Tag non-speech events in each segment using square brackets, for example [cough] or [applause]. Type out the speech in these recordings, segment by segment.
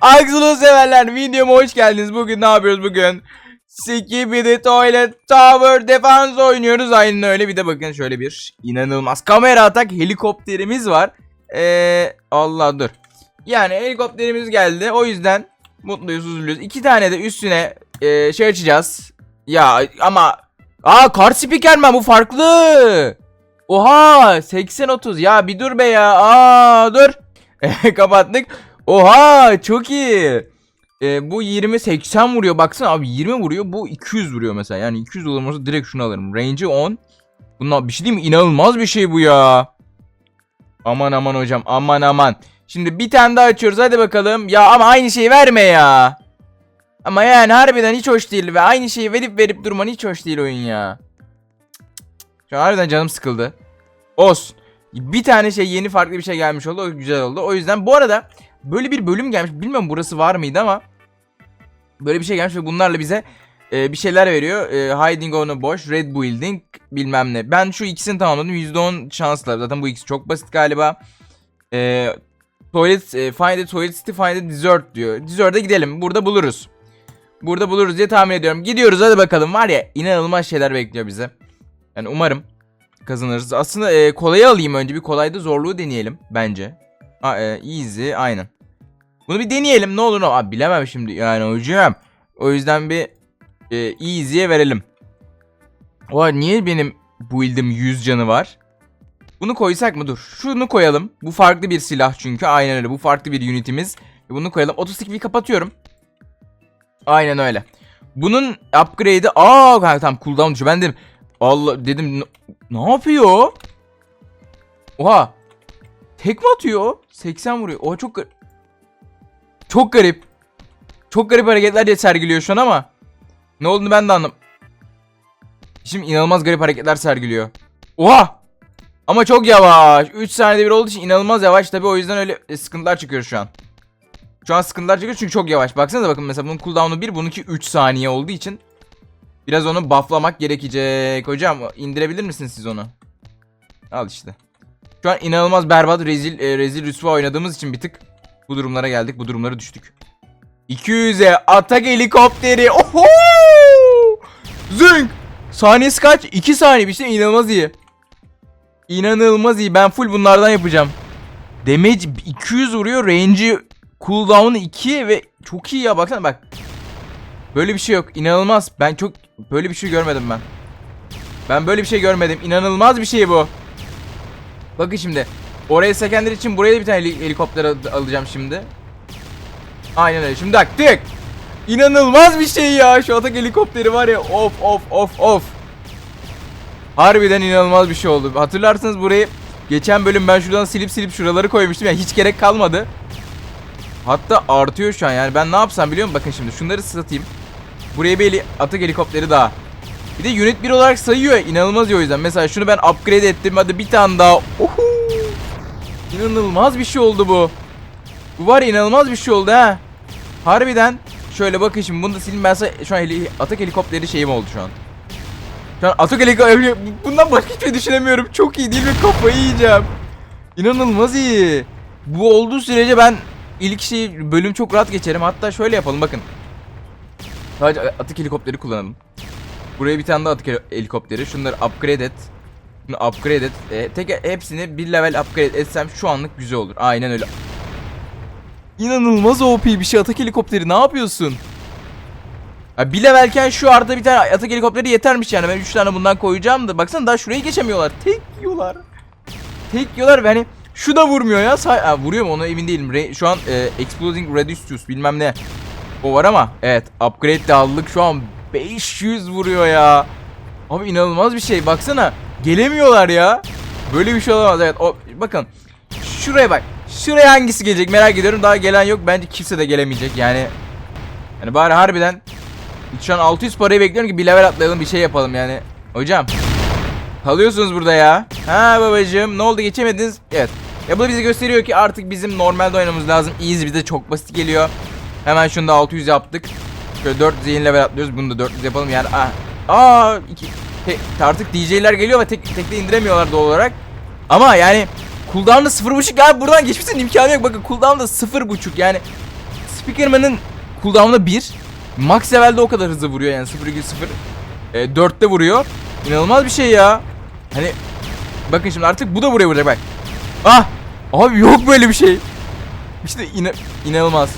Aksulu severler videoma hoş geldiniz. Bugün ne yapıyoruz bugün? Skibidi Toilet Tower Defense oynuyoruz. Aynen öyle. Bir de bakın şöyle bir inanılmaz kamera atak helikopterimiz var. Eee Allah dur. Yani helikopterimiz geldi. O yüzden mutluyuz üzülüyoruz. İki tane de üstüne eee, şey açacağız. Ya ama Aa kart spiker mi bu farklı. Oha 80-30 ya bir dur be ya. Aa dur. [laughs] Kapattık. Oha çok iyi. Ee, bu 20 80 vuruyor baksana abi 20 vuruyor bu 200 vuruyor mesela. Yani 200 olursa direkt şunu alırım. Range'i 10 Bunlar bir şey değil mi? İnanılmaz bir şey bu ya. Aman aman hocam aman aman. Şimdi bir tane daha açıyoruz hadi bakalım. Ya ama aynı şeyi verme ya. Ama yani harbiden hiç hoş değil ve aynı şeyi verip verip durman hiç hoş değil oyun ya. Şu an harbiden canım sıkıldı. Olsun. Bir tane şey yeni farklı bir şey gelmiş oldu o güzel oldu. O yüzden bu arada Böyle bir bölüm gelmiş. Bilmiyorum burası var mıydı ama böyle bir şey gelmiş ve bunlarla bize e, bir şeyler veriyor. E, hiding on a boş, red building bilmem ne. Ben şu ikisini tamamladım. %10 şansla. Zaten bu ikisi çok basit galiba. E, toilet, e, find a toilet city, find a dessert diyor. Dessert'e gidelim. Burada buluruz. Burada buluruz diye tahmin ediyorum. Gidiyoruz hadi bakalım. Var ya inanılmaz şeyler bekliyor bize. Yani umarım kazanırız. Aslında e, kolayı alayım önce. Bir kolayda zorluğu deneyelim bence. A, e, easy aynen. Bunu bir deneyelim ne olur Abi bilemem şimdi yani hocam. O yüzden bir e, easy'ye verelim. Oha niye benim build'im 100 canı var? Bunu koysak mı? Dur. Şunu koyalım. Bu farklı bir silah çünkü. Aynen öyle. Bu farklı bir unitimiz. Bunu koyalım. Otosikliği kapatıyorum. Aynen öyle. Bunun upgrade'i... Aa kanka tamam cooldown düşüyor. Ben dedim... Allah dedim... Ne, yapıyor? Oha. Tek mi atıyor? 80 vuruyor. Oha çok Çok garip. Çok garip hareketler sergiliyor şu an ama. Ne olduğunu ben de anlam. Şimdi inanılmaz garip hareketler sergiliyor. Oha! Ama çok yavaş. 3 saniyede bir olduğu için inanılmaz yavaş tabi o yüzden öyle e, sıkıntılar çıkıyor şu an. Şu an sıkıntılar çıkıyor çünkü çok yavaş. Baksanıza bakın mesela bunun cooldown'u 1 bununki 3 saniye olduğu için biraz onu bufflamak gerekecek. Hocam indirebilir misiniz siz onu? Al işte. Şu an inanılmaz berbat rezil e, rezil rüsva oynadığımız için bir tık bu durumlara geldik. Bu durumlara düştük. 200'e atak helikopteri. Oho! Zünk! Saniyesi kaç? 2 saniye bir şey inanılmaz iyi. İnanılmaz iyi. Ben full bunlardan yapacağım. Damage 200 vuruyor. Range'i cooldown'u 2 ve çok iyi ya baksana bak. Böyle bir şey yok. İnanılmaz. Ben çok böyle bir şey görmedim ben. Ben böyle bir şey görmedim. İnanılmaz bir şey bu. Bakın şimdi. Oraya sekenler için buraya da bir tane heli- helikopter al- alacağım şimdi. Aynen öyle. Şimdi tık. İnanılmaz bir şey ya. Şu atak helikopteri var ya. Of of of of. Harbiden inanılmaz bir şey oldu. Hatırlarsınız burayı geçen bölüm ben şuradan silip silip şuraları koymuştum. Yani hiç gerek kalmadı. Hatta artıyor şu an. Yani ben ne yapsam biliyor musun? Bakın şimdi şunları satayım. Buraya bir heli- atak helikopteri daha. Bir de unit 1 olarak sayıyor ya. İnanılmaz iyi o yüzden. Mesela şunu ben upgrade ettim. Hadi bir tane daha. Ohu. İnanılmaz bir şey oldu bu. Bu var ya inanılmaz bir şey oldu ha. Harbiden. Şöyle bakın şimdi bunu da silin ben sana şu an heli, atak helikopteri şeyim oldu şu an. Şu an atak helikopteri bundan başka hiçbir şey düşünemiyorum. Çok iyi değil mi? Kafayı yiyeceğim. İnanılmaz iyi. Bu olduğu sürece ben ilk şey bölüm çok rahat geçerim. Hatta şöyle yapalım bakın. Sadece atak helikopteri kullanalım. Buraya bir tane daha atık heli- helikopteri. Şunları upgrade et. Upgrade et. E, tek hepsini bir level upgrade etsem şu anlık güzel olur. Aynen öyle. İnanılmaz OP bir şey atak helikopteri. Ne yapıyorsun? Ya bir levelken şu arada bir tane atak helikopteri yetermiş yani. Ben 3 tane bundan koyacağım da. Baksana daha şurayı geçemiyorlar. Tek yiyorlar. Tek yiyorlar ve hani şu da vurmuyor ya. Say ha, vuruyor mu ona emin değilim. Re- şu an e, Exploding Radius bilmem ne. O var ama evet upgrade de aldık şu an 500 vuruyor ya. Abi inanılmaz bir şey baksana. Gelemiyorlar ya. Böyle bir şey olamaz evet. O, bakın şuraya bak. Şuraya hangisi gelecek merak ediyorum. Daha gelen yok. Bence kimse de gelemeyecek yani. Yani bari harbiden şu an 600 parayı bekliyorum ki bir level atlayalım bir şey yapalım yani. Hocam. Kalıyorsunuz burada ya. Ha babacığım ne oldu geçemediniz? Evet. Ya bu da bize gösteriyor ki artık bizim normalde oynamamız lazım. Easy bize çok basit geliyor. Hemen şunu da 600 yaptık. Şöyle 400 yeni level atlıyoruz. Bunu da 400 yapalım yani. Aa, aa iki, artık DJ'ler geliyor ve tek tekte indiremiyorlar doğal olarak. Ama yani cooldown'da 0.5 abi buradan geçmesinin imkanı yok. Bakın cooldown'da 0.5 yani Speakerman'ın cooldown'ı 1. Max level'de o kadar hızlı vuruyor yani 0.0 e, 4'te vuruyor. İnanılmaz bir şey ya. Hani bakın şimdi artık bu da buraya vuracak bak. Ah! Abi yok böyle bir şey. İşte ina- inanılmaz.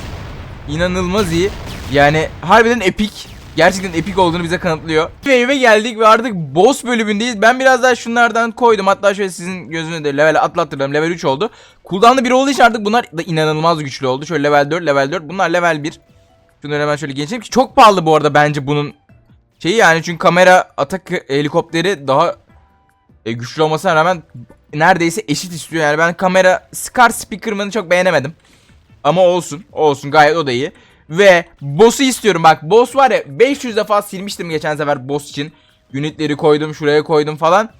İnanılmaz iyi. Yani harbiden epik. Gerçekten epik olduğunu bize kanıtlıyor. Ve eve geldik ve artık boss bölümündeyiz. Ben biraz daha şunlardan koydum. Hatta şöyle sizin gözünü de level atlattırdım. Level 3 oldu. Cooldown'da 1 olduğu için artık bunlar da inanılmaz güçlü oldu. Şöyle level 4, level 4. Bunlar level 1. Şunları hemen şöyle geçelim ki çok pahalı bu arada bence bunun şeyi yani çünkü kamera atak helikopteri daha e, güçlü olmasına rağmen neredeyse eşit istiyor yani ben kamera Scar Speakerman'ı çok beğenemedim. Ama olsun olsun gayet o da iyi. Ve boss'u istiyorum bak boss var ya 500 defa silmiştim geçen sefer boss için. Unitleri koydum şuraya koydum falan.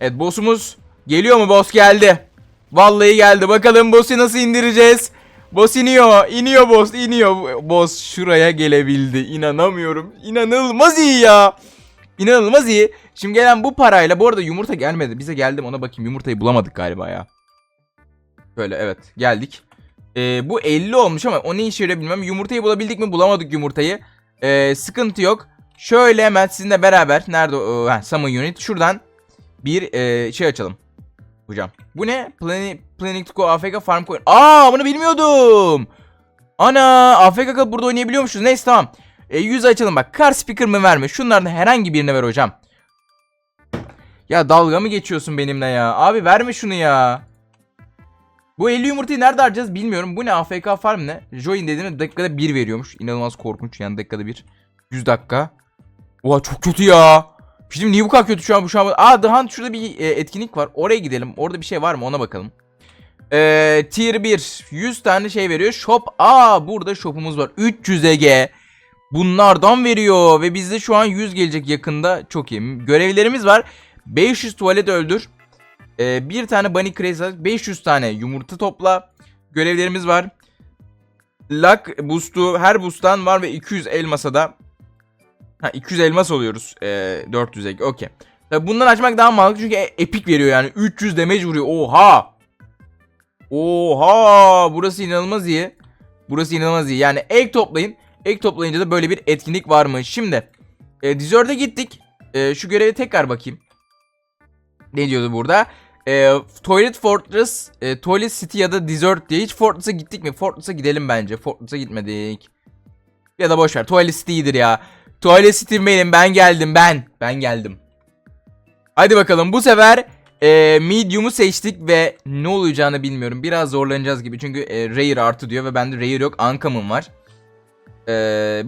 Evet boss'umuz geliyor mu boss geldi. Vallahi geldi bakalım boss'u nasıl indireceğiz. Boss iniyor iniyor boss iniyor. Boss şuraya gelebildi inanamıyorum. İnanılmaz iyi ya. İnanılmaz iyi. Şimdi gelen bu parayla bu arada yumurta gelmedi. Bize geldim ona bakayım yumurtayı bulamadık galiba ya. Böyle evet geldik. Ee, bu 50 olmuş ama o ne işe yarıyor bilmem. Yumurtayı bulabildik mi bulamadık yumurtayı. Ee, sıkıntı yok. Şöyle hemen sizinle beraber. Nerede o? Ha, Summon Unit. Şuradan bir e, şey açalım. Hocam. Bu ne? Planning to go AFK Farm Coin. Aa bunu bilmiyordum. Ana AFK burada oynayabiliyormuşuz. Neyse tamam. E, 100 açalım bak. Car speaker mı verme. Şunlardan herhangi birine ver hocam. Ya dalga mı geçiyorsun benimle ya? Abi verme şunu ya. Bu 50 yumurtayı nerede harcayacağız bilmiyorum. Bu ne AFK farm ne? Join dediğimde dakikada 1 veriyormuş. İnanılmaz korkunç yani dakikada 1. 100 dakika. Oha çok kötü ya. Şimdi niye bu kadar kötü şu an bu şu an? Aa The Hunt şurada bir e, etkinlik var. Oraya gidelim. Orada bir şey var mı ona bakalım. Ee, tier 1 100 tane şey veriyor. Shop. Aa burada shopumuz var. 300 EG. Bunlardan veriyor ve bizde şu an 100 gelecek yakında. Çok iyi. Görevlerimiz var. 500 tuvalet öldür. Ee, bir tane bunny crazy 500 tane yumurta topla. Görevlerimiz var. Luck boost'u her boost'tan var ve 200 elmasa da Ha 200 elmas oluyoruz. Ee, 400 ek. Okey. Tabii bundan açmak daha mantıklı çünkü e- epik veriyor yani. 300 damage vuruyor. Oha. Oha. Burası inanılmaz iyi. Burası inanılmaz iyi. Yani ek toplayın. Ek toplayınca da böyle bir etkinlik var mı? Şimdi e, Desert'e gittik. E, şu göreve tekrar bakayım. Ne diyordu burada? E, Toilet Fortress, e, Toilet City ya da Desert diye. Hiç Fortress'a gittik mi? Fortress'a gidelim bence. Fortress'a gitmedik. Ya da boş ver. Toilet City'dir ya. Toilet City benim. Ben geldim ben. Ben geldim. Hadi bakalım bu sefer e, medium'u seçtik ve ne olacağını bilmiyorum. Biraz zorlanacağız gibi çünkü e, rare artı diyor ve bende rare yok. Uncommon var. E,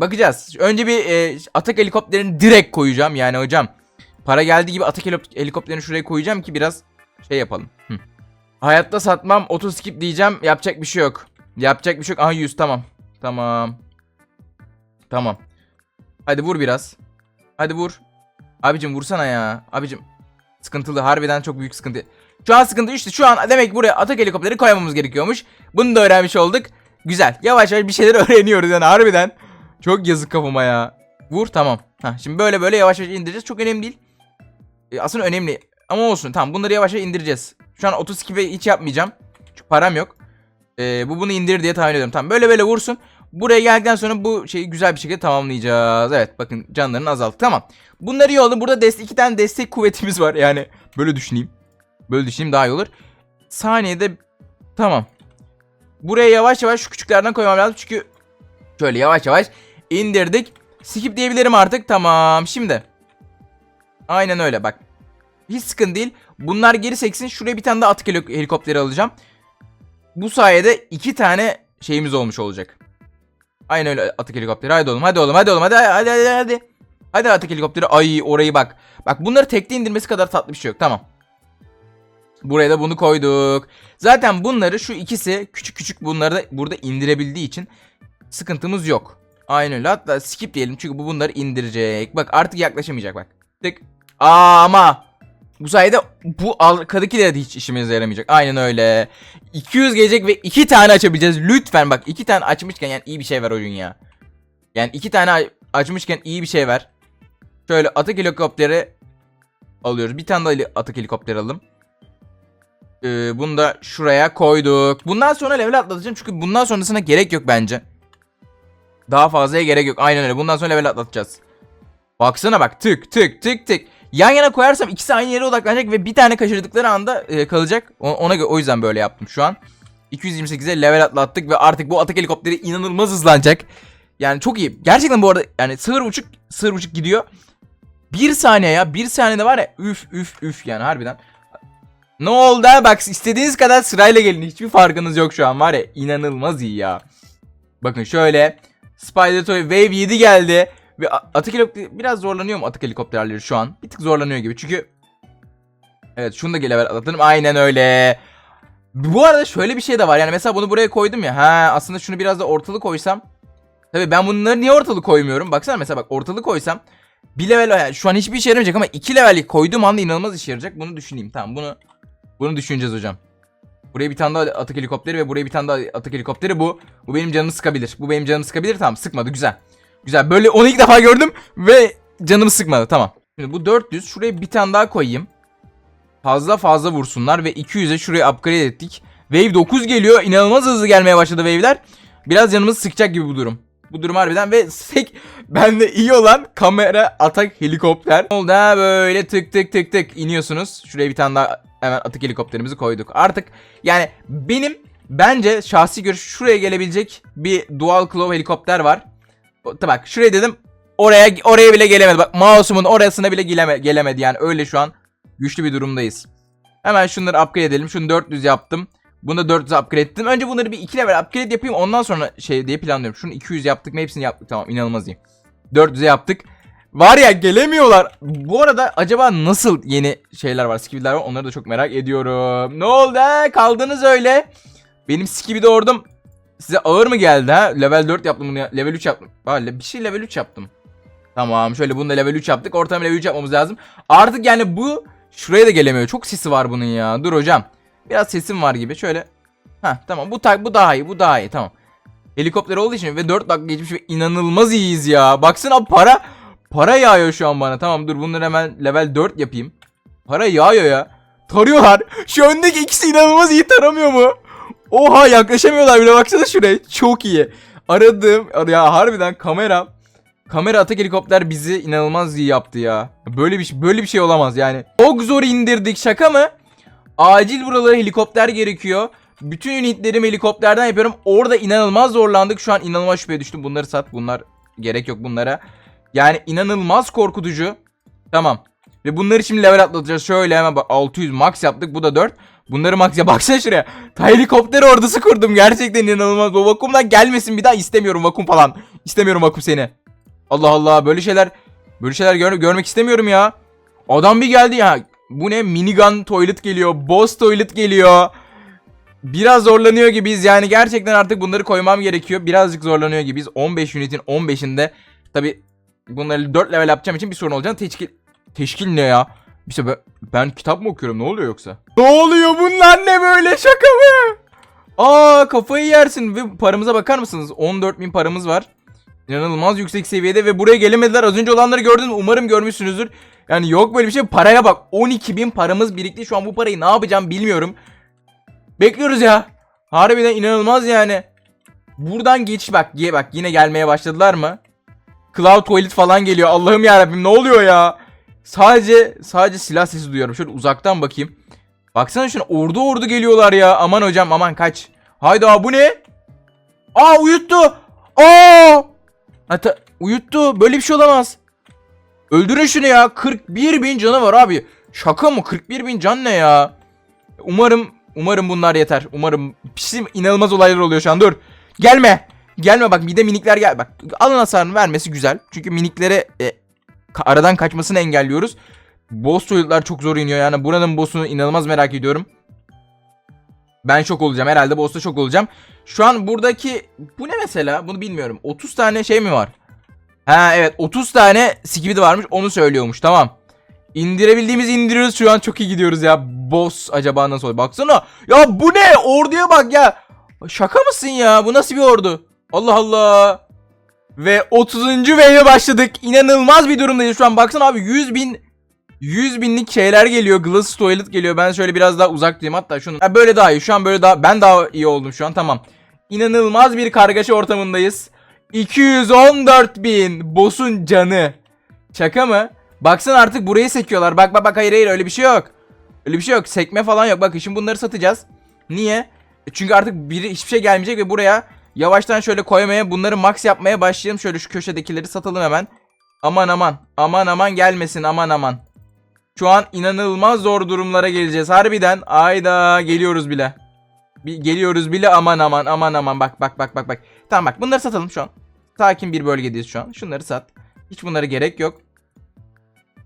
bakacağız. Önce bir e, atak helikopterini direkt koyacağım. Yani hocam para geldiği gibi atak helik- helikopterini şuraya koyacağım ki biraz şey yapalım. Hı. Hayatta satmam otoskip diyeceğim. Yapacak bir şey yok. Yapacak bir şey yok. Aha 100 tamam. Tamam. Tamam. Hadi vur biraz. Hadi vur. Abicim vursana ya. Abicim sıkıntılı harbiden çok büyük sıkıntı. Şu an sıkıntı işte şu an demek buraya atak helikopteri koymamız gerekiyormuş. Bunu da öğrenmiş olduk. Güzel. Yavaş yavaş bir şeyler [laughs] öğreniyoruz yani harbiden. Çok yazık kafama ya. Vur tamam. Ha şimdi böyle böyle yavaş yavaş indireceğiz. Çok önemli değil. E, aslında önemli. Ama olsun tamam bunları yavaş yavaş indireceğiz. Şu an otoskipe hiç yapmayacağım. Çünkü param yok. E, bu bunu indir diye tahmin ediyorum. Tamam böyle böyle vursun. Buraya geldikten sonra bu şeyi güzel bir şekilde tamamlayacağız. Evet bakın canlarını azalttık. Tamam. Bunlar iyi oldu. Burada destek, iki tane destek kuvvetimiz var. [laughs] Yani böyle düşüneyim. Böyle düşüneyim daha iyi olur. Saniyede tamam. Buraya yavaş yavaş şu küçüklerden koymam lazım. Çünkü şöyle yavaş yavaş indirdik. Skip diyebilirim artık. Tamam. Şimdi. Aynen öyle bak. Hiç sıkıntı değil. Bunlar geri seksin. Şuraya bir tane daha atık helik- helikopteri alacağım. Bu sayede iki tane şeyimiz olmuş olacak. Aynen öyle atık helikopteri. Hadi oğlum hadi oğlum hadi oğlum hadi hadi hadi hadi. Hadi atık helikopteri. Ay orayı bak. Bak bunları tekte indirmesi kadar tatlı bir şey yok. Tamam. Buraya da bunu koyduk. Zaten bunları şu ikisi küçük küçük bunları da burada indirebildiği için sıkıntımız yok. Aynen öyle. Hatta skip diyelim çünkü bu bunları indirecek. Bak artık yaklaşamayacak bak. Tık. Aa ama bu sayede bu arkadakiler de hiç işimize yaramayacak. Aynen öyle. 200 gelecek ve 2 tane açabileceğiz. Lütfen bak 2 tane açmışken yani iyi bir şey ver oyun ya. Yani 2 tane açmışken iyi bir şey ver. Şöyle atak helikopteri alıyoruz. Bir tane daha atak helikopteri alalım. Ee, bunu da şuraya koyduk. Bundan sonra level atlatacağım çünkü bundan sonrasına gerek yok bence. Daha fazlaya gerek yok. Aynen öyle. Bundan sonra level atlatacağız. Baksana bak tık tık tık tık. Yan yana koyarsam ikisi aynı yere odaklanacak ve bir tane kaçırdıkları anda e, kalacak. O- Ona göre o yüzden böyle yaptım şu an. 228'e level atlattık ve artık bu atak helikopteri inanılmaz hızlanacak. Yani çok iyi. Gerçekten bu arada yani sığır buçuk sığır buçuk gidiyor. Bir saniye ya. Bir saniyede var ya üf üf üf yani harbiden. Ne oldu ha? Bak istediğiniz kadar sırayla gelin. Hiçbir farkınız yok şu an var ya. inanılmaz iyi ya. Bakın şöyle. Spider Toy Wave 7 geldi. Ve a- atak helikopter biraz zorlanıyor mu atak helikopterleri şu an? Bir tık zorlanıyor gibi. Çünkü Evet şunu da level atlatalım. Aynen öyle. Bu arada şöyle bir şey de var. Yani mesela bunu buraya koydum ya. Ha aslında şunu biraz da ortalı koysam. Tabii ben bunları niye ortalı koymuyorum? Baksana mesela bak ortalı koysam. Bir level yani şu an hiçbir işe yaramayacak ama iki levellik koyduğum anda inanılmaz işe yarayacak. Bunu düşüneyim. Tamam bunu bunu düşüneceğiz hocam. Buraya bir tane daha atak helikopteri ve buraya bir tane daha atak helikopteri bu. Bu benim canımı sıkabilir. Bu benim canımı sıkabilir. Tamam sıkmadı güzel. Güzel böyle onu ilk defa gördüm ve canımı sıkmadı tamam. Şimdi bu 400 şuraya bir tane daha koyayım. Fazla fazla vursunlar ve 200'e şuraya upgrade ettik. Wave 9 geliyor. İnanılmaz hızlı gelmeye başladı wave'ler. Biraz canımızı sıkacak gibi bu durum. Bu durum harbiden ve sek [laughs] bende iyi olan kamera atak helikopter. Oldu ha böyle tık tık tık tık iniyorsunuz. Şuraya bir tane daha hemen atak helikopterimizi koyduk. Artık yani benim bence şahsi görüş şuraya gelebilecek bir dual claw helikopter var. Bak şuraya dedim oraya oraya bile gelemedi. Bak mouse'umun orasına bile geleme, gelemedi yani öyle şu an güçlü bir durumdayız. Hemen şunları upgrade edelim. Şunu 400 yaptım. Bunu da 400 upgrade ettim. Önce bunları bir 2 level upgrade yapayım. Ondan sonra şey diye planlıyorum. Şunu 200 yaptık mı hepsini yaptık. Tamam inanılmaz iyi. 400'e yaptık. Var ya gelemiyorlar. Bu arada acaba nasıl yeni şeyler var, skill'ler var onları da çok merak ediyorum. Ne oldu ha? Kaldınız öyle. Benim skill'i de ordum. Size ağır mı geldi ha? Level 4 yaptım bunu ya. Level 3 yaptım. Ha, bir şey level 3 yaptım. Tamam şöyle bunu da level 3 yaptık. Ortalama level 3 yapmamız lazım. Artık yani bu şuraya da gelemiyor. Çok sesi var bunun ya. Dur hocam. Biraz sesim var gibi. Şöyle. Ha tamam bu tak bu daha iyi. Bu daha iyi. Tamam. Helikopter olduğu için ve 4 dakika geçmiş ve inanılmaz iyiyiz ya. Baksana para para yağıyor şu an bana. Tamam dur bunları hemen level 4 yapayım. Para yağıyor ya. Tarıyorlar. Şu öndeki ikisi inanılmaz iyi taramıyor mu? Oha yaklaşamıyorlar bile baksana şuraya. Çok iyi. Aradığım ya harbiden kamera Kamera atak helikopter bizi inanılmaz iyi yaptı ya. Böyle bir şey, böyle bir şey olamaz yani. Çok zor indirdik şaka mı? Acil buralara helikopter gerekiyor. Bütün unitlerimi helikopterden yapıyorum. Orada inanılmaz zorlandık. Şu an inanılmaz şüpheye düştüm. Bunları sat. Bunlar gerek yok bunlara. Yani inanılmaz korkutucu. Tamam. Ve bunları şimdi level atlatacağız. Şöyle hemen bak 600 max yaptık. Bu da 4. Bunları max ya baksana şuraya. Helikopter ordusu kurdum. Gerçekten inanılmaz. O vakumdan gelmesin bir daha istemiyorum vakum falan. İstemiyorum vakum seni. Allah Allah böyle şeyler böyle şeyler gör- görmek istemiyorum ya. Adam bir geldi ya. Bu ne? Minigun toilet geliyor. Boss toilet geliyor. Biraz zorlanıyor gibiyiz. Yani gerçekten artık bunları koymam gerekiyor. Birazcık zorlanıyor gibiyiz. 15 unitin 15'inde. Tabi bunları 4 level yapacağım için bir sorun olacağını teşkil... Teşkil ne ya? İşte ben, ben kitap mı okuyorum? Ne oluyor yoksa? Ne oluyor bunlar ne böyle? Şaka mı? Aa kafayı yersin. Ve paramıza bakar mısınız? 14.000 paramız var. İnanılmaz yüksek seviyede ve buraya gelemediler. Az önce olanları gördünüz. Umarım görmüşsünüzdür. Yani yok böyle bir şey. Paraya bak. 12 bin paramız birikti. Şu an bu parayı ne yapacağım bilmiyorum. Bekliyoruz ya. Harbiden inanılmaz yani. Buradan geç bak. Ye bak yine gelmeye başladılar mı? Cloud Toilet falan geliyor. Allah'ım ya ne oluyor ya? Sadece sadece silah sesi duyuyorum. Şöyle uzaktan bakayım. Baksana şuna ordu ordu geliyorlar ya. Aman hocam aman kaç. Hayda bu ne? Aa uyuttu. Aa! Hatta uyuttu. Böyle bir şey olamaz. Öldürün şunu ya. 41 bin canı var abi. Şaka mı? 41 bin can ne ya? Umarım umarım bunlar yeter. Umarım bizim inanılmaz olaylar oluyor şu an. Dur. Gelme. Gelme bak bir de minikler gel. Bak alın hasarını vermesi güzel. Çünkü miniklere e, aradan kaçmasını engelliyoruz. Boss toilet'lar çok zor iniyor yani. Buranın boss'unu inanılmaz merak ediyorum. Ben şok olacağım. Herhalde boss'ta şok olacağım. Şu an buradaki bu ne mesela? Bunu bilmiyorum. 30 tane şey mi var? Ha evet 30 tane skibidi varmış. Onu söylüyormuş. Tamam. İndirebildiğimiz indiriyoruz. Şu an çok iyi gidiyoruz ya. Boss acaba nasıl oluyor? Baksana. Ya bu ne? Orduya bak ya. Şaka mısın ya? Bu nasıl bir ordu? Allah Allah. Ve 30. wave'e başladık. İnanılmaz bir durumdayız şu an. Baksana abi 100 bin 100 binlik şeyler geliyor. Glass Toilet geliyor. Ben şöyle biraz daha uzak durayım. Hatta şunu. Ha, böyle daha iyi. Şu an böyle daha. Ben daha iyi oldum şu an. Tamam. İnanılmaz bir kargaşa ortamındayız. 214 bin. Boss'un canı. Şaka mı? Baksana artık burayı sekiyorlar. Bak bak bak hayır hayır öyle bir şey yok. Öyle bir şey yok. Sekme falan yok. Bakın şimdi bunları satacağız. Niye? E Çünkü artık biri hiçbir şey gelmeyecek ve buraya yavaştan şöyle koymaya bunları max yapmaya başlayalım. Şöyle şu köşedekileri satalım hemen. Aman aman. Aman aman gelmesin aman aman. Şu an inanılmaz zor durumlara geleceğiz. Harbiden ayda geliyoruz bile. Bir geliyoruz bile aman aman aman aman bak bak bak bak bak. Tamam bak bunları satalım şu an. Sakin bir bölgedeyiz şu an. Şunları sat. Hiç bunlara gerek yok.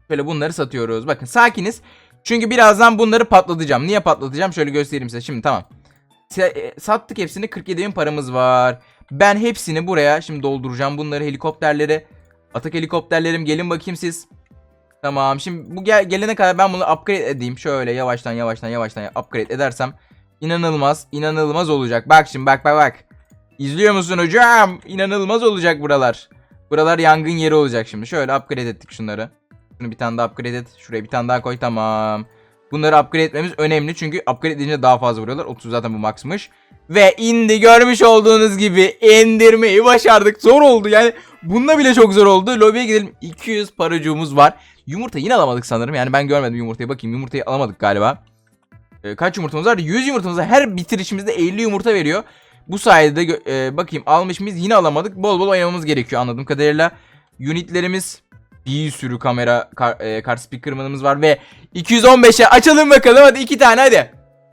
Şöyle bunları satıyoruz. Bakın sakiniz. Çünkü birazdan bunları patlatacağım. Niye patlatacağım? Şöyle göstereyim size. Şimdi tamam. E, sattık hepsini. 47 bin paramız var. Ben hepsini buraya şimdi dolduracağım. Bunları helikopterlere. Atak helikopterlerim gelin bakayım siz. Tamam. Şimdi bu gel gelene kadar ben bunu upgrade edeyim. Şöyle yavaştan yavaştan yavaştan upgrade edersem inanılmaz inanılmaz olacak. Bak şimdi bak bak bak. İzliyor musun hocam? İnanılmaz olacak buralar. Buralar yangın yeri olacak şimdi. Şöyle upgrade ettik şunları. Şunu bir tane daha upgrade et. Şuraya bir tane daha koy tamam. Bunları upgrade etmemiz önemli çünkü upgrade edince daha fazla vuruyorlar. 30 zaten bu max'mış. Ve indi görmüş olduğunuz gibi indirmeyi başardık. Zor oldu yani. Bununla bile çok zor oldu. Lobiye gidelim. 200 paracuğumuz var. Yumurta yine alamadık sanırım. Yani ben görmedim yumurtayı. Bakayım yumurtayı alamadık galiba. Ee, kaç yumurtamız var? 100 yumurtamız var. Her bitirişimizde 50 yumurta veriyor. Bu sayede e, bakayım almış mıyız? Yine alamadık. Bol bol oynamamız gerekiyor anladığım kadarıyla. Unitlerimiz bir sürü kamera kar, e, kart speaker'ımız var ve 215'e açalım bakalım hadi iki tane hadi.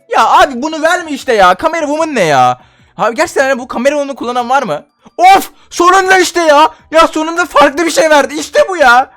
Ya abi bunu verme işte ya. Kamera woman ne ya? Abi gerçekten hani bu kamera woman'ı kullanan var mı? Of! Sonunda işte ya. Ya sonunda farklı bir şey verdi. İşte bu ya.